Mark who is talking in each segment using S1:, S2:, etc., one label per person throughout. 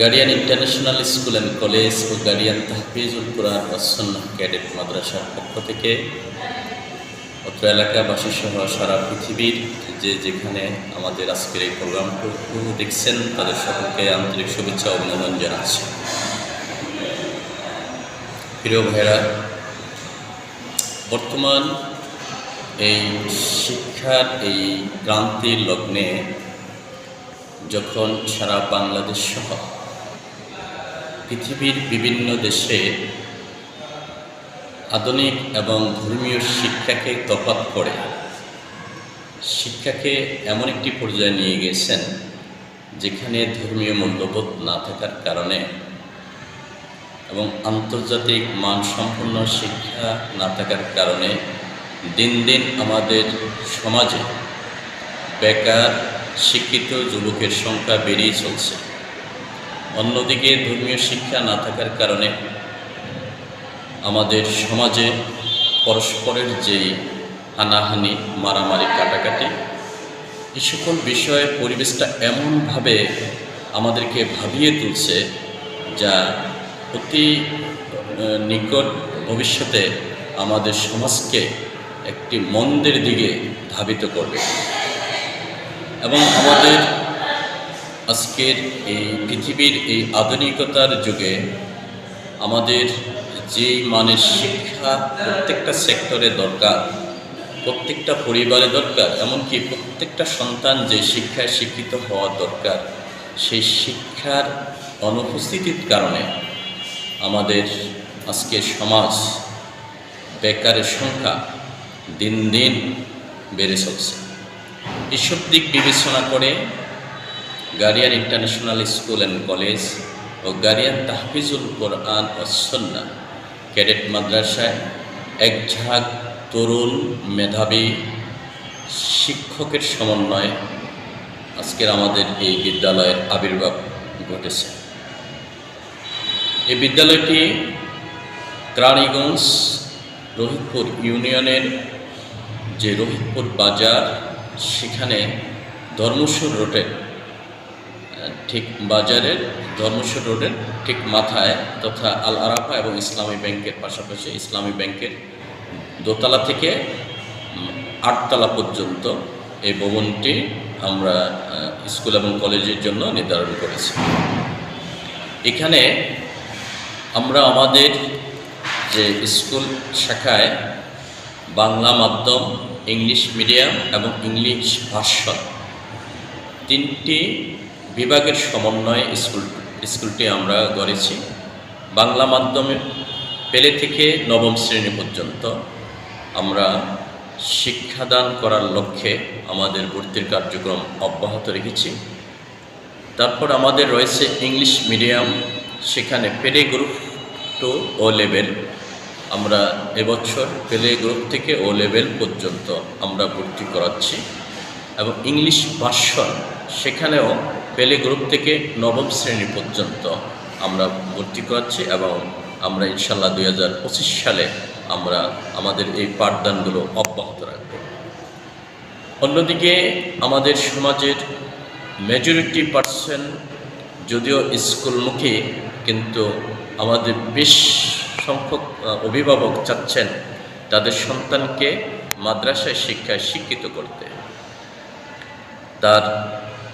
S1: Guardian international school and college O guardian তাহফিজুল Quran Wassunnah cadet মাদ্রাসার পক্ষ থেকে অত্র এলাকাবাসী সহ সারা পৃথিবীর যে যেখানে আমাদের আজকের এই প্রোগ্রামটুকু দেখছেন, তাদের সকলকে আন্তরিক শুভেচ্ছা অভিনন্দন জানাচ্ছি। প্রিয় ভাইরা বর্তমান এই শিক্ষার এই ক্রান্তির লগ্নে যখন সারা বাংলাদেশ সহ পৃথিবীর বিভিন্ন দেশে আধুনিক এবং ধর্মীয় শিক্ষাকে তফাত করে শিক্ষাকে এমন একটি পর্যায়ে নিয়ে গেছেন যেখানে ধর্মীয় মূল্যবোধ না থাকার কারণে এবং আন্তর্জাতিক মানসম্পন্ন শিক্ষা না থাকার কারণে দিন দিন আমাদের সমাজে বেকার, শিক্ষিত যুবকের সংখ্যা বেড়েই চলছে। অন্যদিকে ধর্মীয় শিক্ষা না থাকার কারণে আমাদের সমাজে পরস্পরের যেই হানাহানি, মারামারি, কাটাকাটি এই সকল বিষয়ে পরিবেশটা এমনভাবে আমাদেরকে ভাবিয়ে তুলছে যা অতি নিকট ভবিষ্যতে আমাদের সমাজকে একটি মন্দের দিকে ধাবিত করবে। এবং আমাদের আজকের এই পৃথিবীর এই আধুনিকতার যুগে আমাদের যেই মানের শিক্ষা প্রত্যেকটা সেক্টরে দরকার, প্রত্যেকটা পরিবারে দরকার, এমনকি প্রত্যেকটা সন্তান যে শিক্ষায় শিক্ষিত হওয়া দরকার, সেই শিক্ষার অনুপস্থিতির কারণে আমাদের আজকের সমাজ বেকারের সংখ্যা দিন দিন বেড়ে চলছে। এসব দিক বিবেচনা করে guardian international school and college O guardian তাহফিজুল কোরআন ও সন্না ক্যাডেট মাদ্রাসায় এক ঝাঁক তরুণ মেধাবী শিক্ষকের সমন্বয়ে আজকের আমাদের এই বিদ্যালয়ের আবির্ভাব ঘটেছে। এই বিদ্যালয়টি ত্রাণীগঞ্জ রোহিতপুর ইউনিয়নের যে রোহিতপুর বাজার, সেখানে ধর্মস্বর রোডের ঠিক বাজারের ধর্মস্বর রোডের ঠিক মাথায় তথা আল আরাফা এবং ইসলামী ব্যাংকের পাশাপাশি ইসলামী ব্যাংকের দোতলা থেকে আটতলা পর্যন্ত এই ভবনটি আমরা স্কুল এবং কলেজের জন্য নির্ধারণ করেছি। এখানে আমরা আমাদের যে স্কুল শাখায় বাংলা মাধ্যম, ইংলিশ মিডিয়াম এবং ইংলিশ ভার্সন তিনটি বিভাগের সমন্বয়ে স্কুল, স্কুলটি আমরা গড়েছি। বাংলা মাধ্যমে পেলে থেকে নবম শ্রেণি পর্যন্ত আমরা শিক্ষাদান করার লক্ষ্যে আমাদের ভর্তির কার্যক্রম অব্যাহত রেখেছি। তারপর আমাদের রয়েছে ইংলিশ মিডিয়াম, সেখানে পেলে গ্রুপ টু ও লেভেল। আমরা এবছর পেলে গ্রুপ থেকে ও লেভেল পর্যন্ত আমরা ভর্তি করাচ্ছি। এবং ইংলিশ ভাষণ সেখানেও পেলে গ্রুপ থেকে নবম শ্রেণি পর্যন্ত আমরা ভর্তি করাচ্ছি এবং আমরা ইনশাল্লাহ দুই হাজার পঁচিশ সালে আমরা আমাদের এই পাঠদানগুলো অব্যাহত রাখব। অন্যদিকে আমাদের সমাজের মেজরিটি পার্সেন্ট যদিও স্কুলমুখী, কিন্তু আমাদের বেশ সংখ্যক অভিভাবক চাচ্ছেন তাদের সন্তানকে মাদ্রাসায় শিক্ষায় শিক্ষিত করতে। তার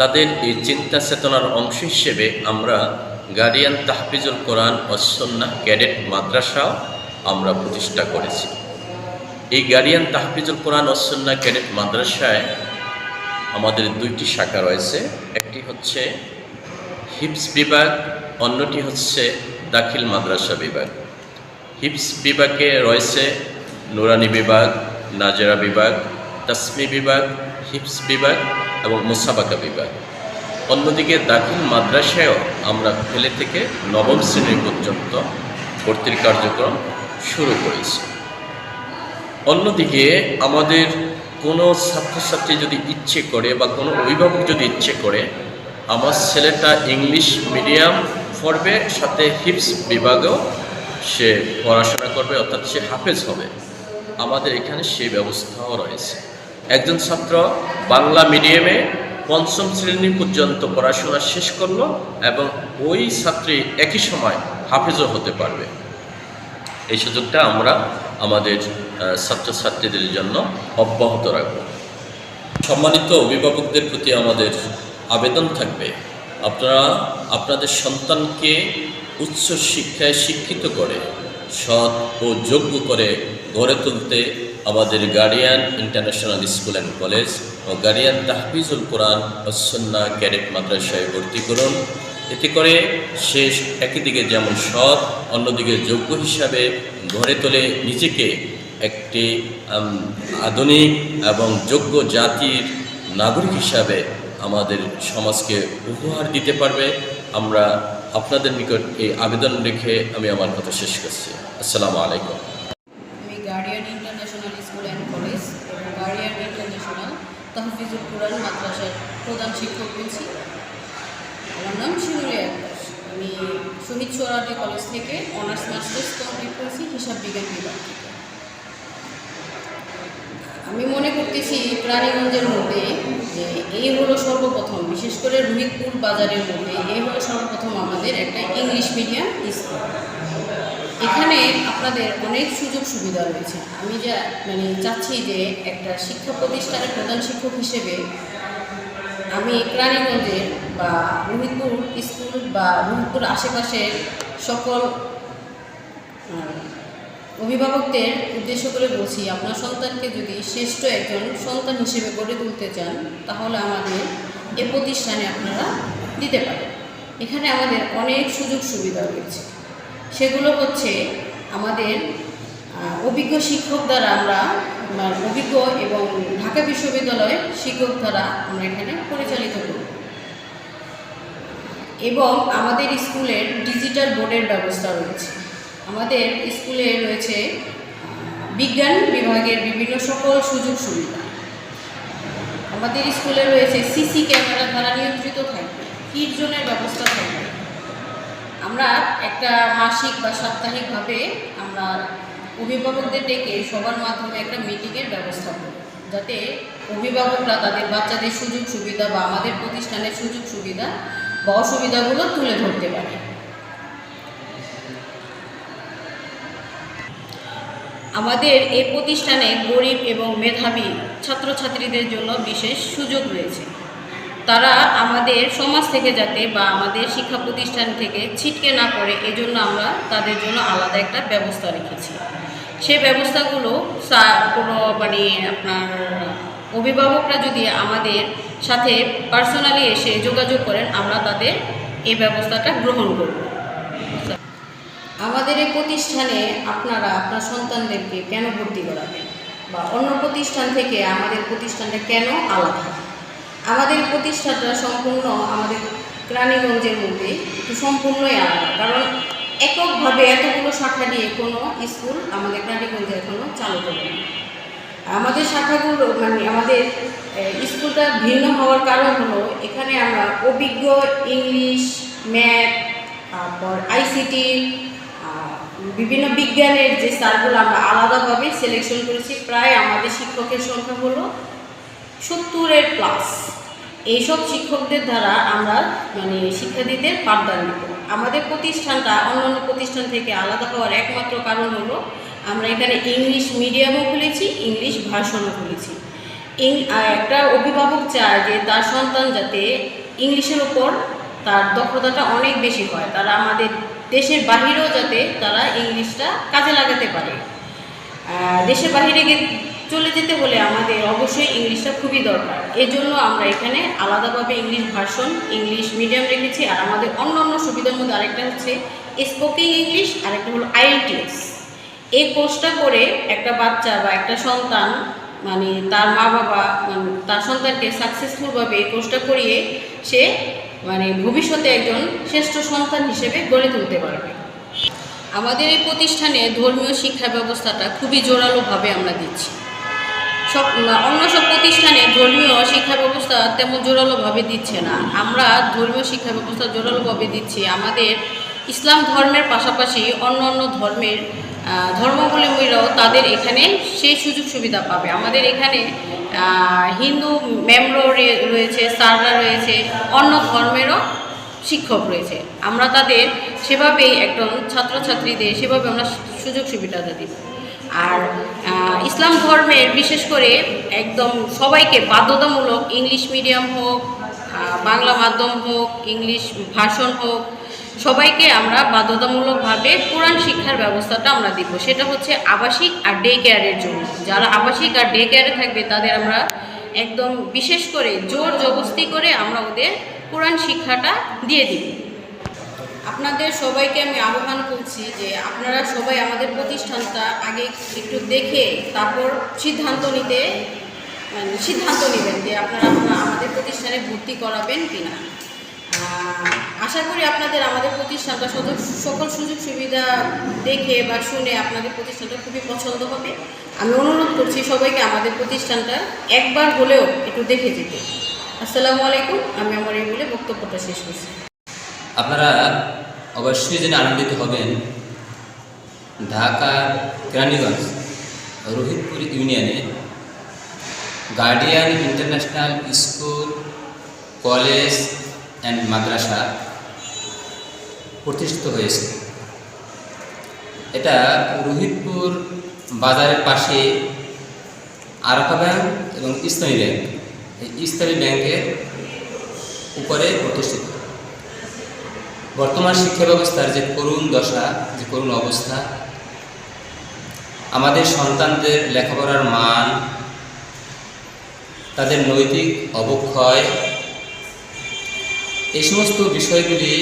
S1: তাদের এই চিন্তা চেতনার অংশ হিসেবে আমরা গার্ডিয়ান তাহফিজুল কোরআন ও সন্না ক্যাডেট মাদ্রাসাও আমরা প্রতিষ্ঠা করেছি। এই গার্ডিয়ান তাহফিজুল কোরআন ও সন্না ক্যাডেট মাদ্রাসায় আমাদের দুইটি শাখা রয়েছে। একটি হচ্ছে হিপস বিভাগ, অন্যটি হচ্ছে দাখিল মাদ্রাসা বিভাগ। হিপস বিভাগে রয়েছে নুরানি বিভাগ, নাজেরা বিভাগ, তাসমি বিভাগ হিপস বিভাগ এবং মুসাবাকা বিভাগ। অন্যদিকে দাখিল মাদ্রাসায়ও আমরা ফেলে থেকে নবম শ্রেণি পর্যন্ত ভর্তির কার্যক্রম শুরু করেছি। অন্যদিকে আমাদের কোনো ছাত্রছাত্রী যদি ইচ্ছে করে বা কোনো অভিভাবক যদি ইচ্ছে করে, আমার ছেলেটা ইংলিশ মিডিয়াম পড়বে, সাথে হিপস বিভাগেও সে পড়াশোনা করবে, অর্থাৎ সে হাফেজ হবে। আমাদের এখানে সেই ব্যবস্থাও রয়েছে। একজন ছাত্র বাংলা মিডিয়ামে পঞ্চম শ্রেণি পর্যন্ত পড়াশোনা শেষ করল এবং ওই ছাত্রী একই সময় হাফেজও হতে পারবে। এই সুযোগটা আমরা আমাদের ছাত্রছাত্রীদের জন্য অব্যাহত রাখব। সম্মানিত অভিভাবকদের প্রতি আমাদের আবেদন থাকবে, আপনারা আপনাদের সন্তানকে উচ্চ শিক্ষায় শিক্ষিত করে, সৎ ও যোগ্য করে গড়ে তুলতে আমাদের Guardian International School and College O guardian তাহফিজুল কোরআন ও সন্না ক্যাডেট মাদ্রাসায় ভর্তি করুন। এতে করে সে একই দিকে যেমন সৎ, অন্যদিকে যোগ্য হিসাবে গড়ে তোলে নিজেকে একটি আধুনিক এবং যোগ্য জাতির নাগরিক হিসাবে আমাদের সমাজকে উপহার দিতে পারবে। আমরা আপনাদের নিকট এই আবেদন রেখে আমি আমার কথা শেষ করছি। আসসালামু আলাইকুম
S2: আমি guardian international school and college এবং গার্ডিয়ান ইন্টারন্যাশনাল তহফিজুল কোরআন মাদ্রাসার প্রধান শিক্ষক বলছি। আমার নাম শিনুরে আক্তার। আমি শহীদ সোহরাওয়ার্দী কলেজ থেকে অনার্স মাস্টার্স কমপ্লিট করেছি হিসাব বিজ্ঞান বিভাগ আমি মনে করতেছি প্রাণীগঞ্জের মধ্যে যে এই হলো সর্বপ্রথম, বিশেষ করে রোহিতপুর বাজারের মধ্যে এই হলো সর্বপ্রথম আমাদের একটা ইংলিশ মিডিয়াম স্কুল। এখানে আপনাদের অনেক সুযোগ সুবিধা রয়েছে। আমি যা মানে চাচ্ছি যে একটা শিক্ষা প্রতিষ্ঠানের প্রধান শিক্ষক হিসেবে আমি প্রাণীগঞ্জের বা রোহিতপুর স্কুল বা রোহিতপুর আশেপাশের সকল অভিভাবকদের উদ্দেশ্য করে বলছি, আপনার সন্তানকে যদি শ্রেষ্ঠ একজন সন্তান হিসেবে গড়ে তুলতে চান, তাহলে আমাদের এ প্রতিষ্ঠানে আপনারা দিতে পারেন। এখানে আমাদের অনেক সুযোগ সুবিধা রয়েছে। সেগুলো হচ্ছে আমাদের অভিজ্ঞ শিক্ষক দ্বারা আমরা অভিজ্ঞ এবং ঢাকা বিশ্ববিদ্যালয়ের শিক্ষক দ্বারা আমরা এখানে পরিচালিত করি এবং আমাদের স্কুলের ডিজিটাল বোর্ডের ব্যবস্থা রয়েছে। আমাদের স্কুলে রয়েছে বিজ্ঞান বিভাগের বিভিন্ন সকল সুযোগ সুবিধা। আমাদের স্কুলে রয়েছে সিসি ক্যামেরা দ্বারা নিয়ন্ত্রিত থাকবে, কিট জোনের ব্যবস্থা থাকবে। আমরা একটা মাসিক বা সাপ্তাহিকভাবে আমরা অভিভাবকদের ডেকে সবার মাধ্যমে একটা মিটিংয়ের ব্যবস্থা করি যাতে অভিভাবকরা তাদের বাচ্চাদের সুযোগ সুবিধা বা আমাদের প্রতিষ্ঠানের সুযোগ সুবিধা বা অসুবিধাগুলো তুলে ধরতে পারে। আমাদের এই প্রতিষ্ঠানে গরিব এবং মেধাবী ছাত্রছাত্রীদের জন্য বিশেষ সুযোগ রয়েছে। তারা আমাদের সমাজ থেকে যাতে বা আমাদের শিক্ষা প্রতিষ্ঠান থেকে ছিটকে না পড়ে, এজন্য আমরা তাদের জন্য আলাদা একটা ব্যবস্থা রেখেছি। সেই ব্যবস্থাগুলো সা- কোনো মানে আপনার অভিভাবকরা যদি আমাদের সাথে পার্সোনালি এসে যোগাযোগ করেন, আমরা তাদের এই ব্যবস্থাটা গ্রহণ করব। আমাদের এই প্রতিষ্ঠানে আপনারা আপনার সন্তানদেরকে কেন ভর্তি করাবেন? বা অন্য প্রতিষ্ঠান থেকে আমাদের প্রতিষ্ঠানটা কেন আলাদা? আমাদের প্রতিষ্ঠানটা সম্পূর্ণ আমাদের প্রাণীগঞ্জের মধ্যে সম্পূর্ণই আলাদা। কারণ এককভাবে এতগুলো শাখা নিয়ে কোনো স্কুল আমাদের প্রাণীগঞ্জে এখনও চালু করে আমাদের শাখাগুলো মানে আমাদের স্কুলটা ভিন্ন হওয়ার কারণ হলো এখানে আমরা অভিজ্ঞ ইংলিশ, ম্যাথ, তারপর আইসিটি বিভিন্ন বিজ্ঞানের যে স্যারগুলো আমরা আলাদাভাবে সিলেকশন করেছি, প্রায় আমাদের শিক্ষকের সংখ্যা হলো সত্তরের প্লাস এইসব শিক্ষকদের দ্বারা আমরা মানে শিক্ষার্থীদের পাঠদান দেব আমাদের প্রতিষ্ঠানটা অন্যান্য প্রতিষ্ঠান থেকে আলাদা হওয়ার একমাত্র কারণ হলো আমরা এখানে ইংলিশ মিডিয়ামও খুলেছি, ইংলিশ ভাষণও খুলেছি। একটা অভিভাবক চায় যে তার সন্তান যাতে ইংলিশের ওপর তার দক্ষতাটা অনেক বেশি হয়, তারা আমাদের দেশের বাহিরেও যাতে তারা ইংলিশটা কাজে লাগাতে পারে। দেশের বাইরে গে- চলে যেতে হলে আমাদের অবশ্যই ইংলিশটা খুবই দরকার। এজন্য আমরা এখানে আলাদাভাবে ইংলিশ ভার্সন, ইংলিশ মিডিয়াম রেখেছি আর আমাদের অন্য অন্য সুবিধার মধ্যে আরেকটা হচ্ছে স্পোকিং ইংলিশ, আরেকটা হলো আইএলটিএস। এই কোর্সটা করে একটা বাচ্চা বা একটা সন্তান মানে তার মা বাবা মানে তার সন্তানকে সাকসেসফুলভাবে এই কোর্সটা করিয়ে সে মানে ভবিষ্যতে একজন শ্রেষ্ঠ সন্তান হিসেবে গড়ে তুলতে পারবে। আমাদের এই প্রতিষ্ঠানে ধর্মীয় শিক্ষা ব্যবস্থাটা খুবই জোরালোভাবে আমরা দিচ্ছি। সব অন্য সব প্রতিষ্ঠানে ধর্মীয় শিক্ষা ব্যবস্থা তেমন জোরালোভাবে দিচ্ছে না। আমরা ধর্মীয় শিক্ষা ব্যবস্থা জোরালোভাবে দিচ্ছি। আমাদের ইসলাম ধর্মের পাশাপাশি অন্য অন্য ধর্মের ধর্মাবলম্বীরাও তাদের এখানে সেই সুযোগ সুবিধা পাবে। আমাদের এখানে হিন্দু ম্যামরো রয়েছে স্যাররা রয়েছে, অন্য ধর্মেরও শিক্ষক রয়েছে। আমরা তাদের সেভাবেই একদম ছাত্রছাত্রীদের সেভাবে আমরা সুযোগ সুবিধাটা দিব আর ইসলাম ধর্মের বিশেষ করে একদম সবাইকে বাধ্যতামূলক ইংলিশ মিডিয়াম হোক বাংলা মাধ্যম হোক, ইংলিশ ভাষণ হোক, সবাইকে আমরা বাধ্যতামূলকভাবে কোরআন শিক্ষার ব্যবস্থাটা আমরা দিব। সেটা হচ্ছে আবাসিক আর ডে কেয়ারের জন্য। যারা আবাসিক আর ডে কেয়ারে থাকবে, তাদের আমরা একদম বিশেষ করে জোর জবস্তি করে আমরা ওদের কোরআন শিক্ষাটা দিয়ে দিব। আপনাদের সবাইকে আমি আহ্বান করছি যে আপনারা সবাই আমাদের প্রতিষ্ঠানটা আগে একটু দেখে তারপর সিদ্ধান্ত নিতে মানে সিদ্ধান্ত নেবেন যে আপনারা আমাদের প্রতিষ্ঠানে ভর্তি করাবেন কি না আশা করি আপনাদের আমাদের প্রতিষ্ঠানটা সকল সুযোগ সুবিধা দেখে বা শুনে আপনাদের প্রতিষ্ঠানটা খুবই পছন্দ হবে। আমি অনুরোধ করছি সবাইকে আমাদের প্রতিষ্ঠানটা একবার হলেও একটু দেখে যেতে। আসসালামু আলাইকুম, আমি আমার এই বলে বক্তব্যটা শেষ করছি।
S3: আপনারা অবশ্যই জেনে আনন্দিত হবেন ঢাকা কেরানীগঞ্জ রোহিতপুর ইউনিয়নে Guardian International School, college and মাদ্রাসা প্রতিষ্ঠিত হয়েছে। এটা রোহিতপুর বাজারের পাশে আরাফা ব্যাংক এবং ইসলামী ব্যাংক। এই ইসলামী ব্যাংকের উপরে প্রতিষ্ঠিত। বর্তমান শিক্ষা ব্যবস্থার যে করুণ দশা, যে করুণ অবস্থা, আমাদের সন্তানদের লেখাপড়ার মান, তাদের নৈতিক অবক্ষয়, এই সমস্ত বিষয়গুলি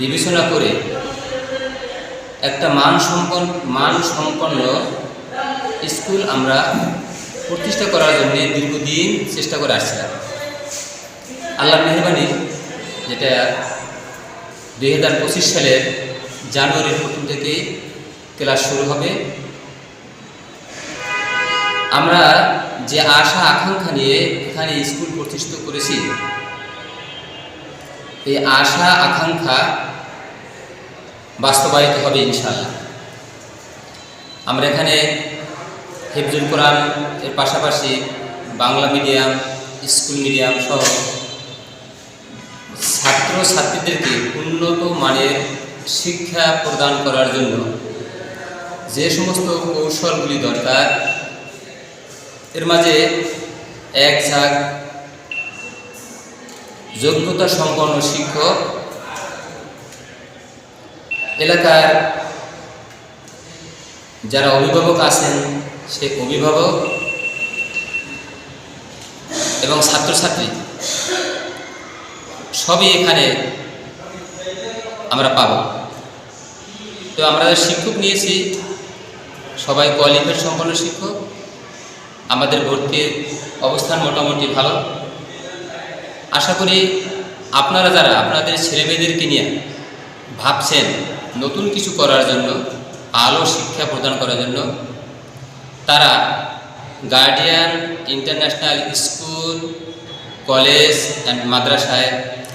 S3: বিবেচনা করে একটা মান সম্পন্ন মান সম্পন্ন স্কুল আমরা প্রতিষ্ঠা করার জন্য দীর্ঘদিন চেষ্টা করে আসছিলাম। আল্লাহ মেহরবানি যেটা দুই হাজার পঁচিশ সালের জানুয়ারির প্রথম থেকে ক্লাস শুরু হবে। আমরা যে আশা, আকাঙ্ক্ষা নিয়ে এখানে স্কুল প্রতিষ্ঠিত করেছি, এই আশা, আকাঙ্ক্ষা বাস্তবায়িত হবে ইনশাল্লাহ আমরা এখানে হেফজুল কোরআন এর পাশাপাশি বাংলা মিডিয়াম, স্কুল মিডিয়াম সহ ছাত্র ছাত্রীদেরকে উন্নত মানের শিক্ষা প্রদান করার জন্য যে সমস্ত কৌশলগুলি দরকার, এর মাঝে এক ঝাঁক যোগ্যতা সম্পন্ন শিক্ষক, এলাকার যারা অভিভাবক আছেন, সে অভিভাবক এবং ছাত্রছাত্রী সবই এখানে আমরা পাব। তো আমরা শিক্ষক নিয়েছি, সবাই কোয়ালিফাইড সম্পন্ন শিক্ষক, আমাদের ভর্তির অবস্থান মোটামুটি ভালো। আশা করি আপনারা যারা, আপনাদের ছেলেমেয়েদেরকে নিয়ে ভাবছেন নতুন কিছু করার জন্য আলো শিক্ষা প্রদান করার জন্য, তারা Guardian International School College and মাদ্রাসায়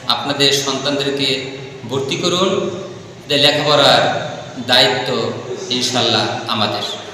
S3: আপনাদের সন্তানদেরকে ভর্তি করুন। লেখাপড়ার দায়িত্ব ইনশাল্লাহ আমাদের।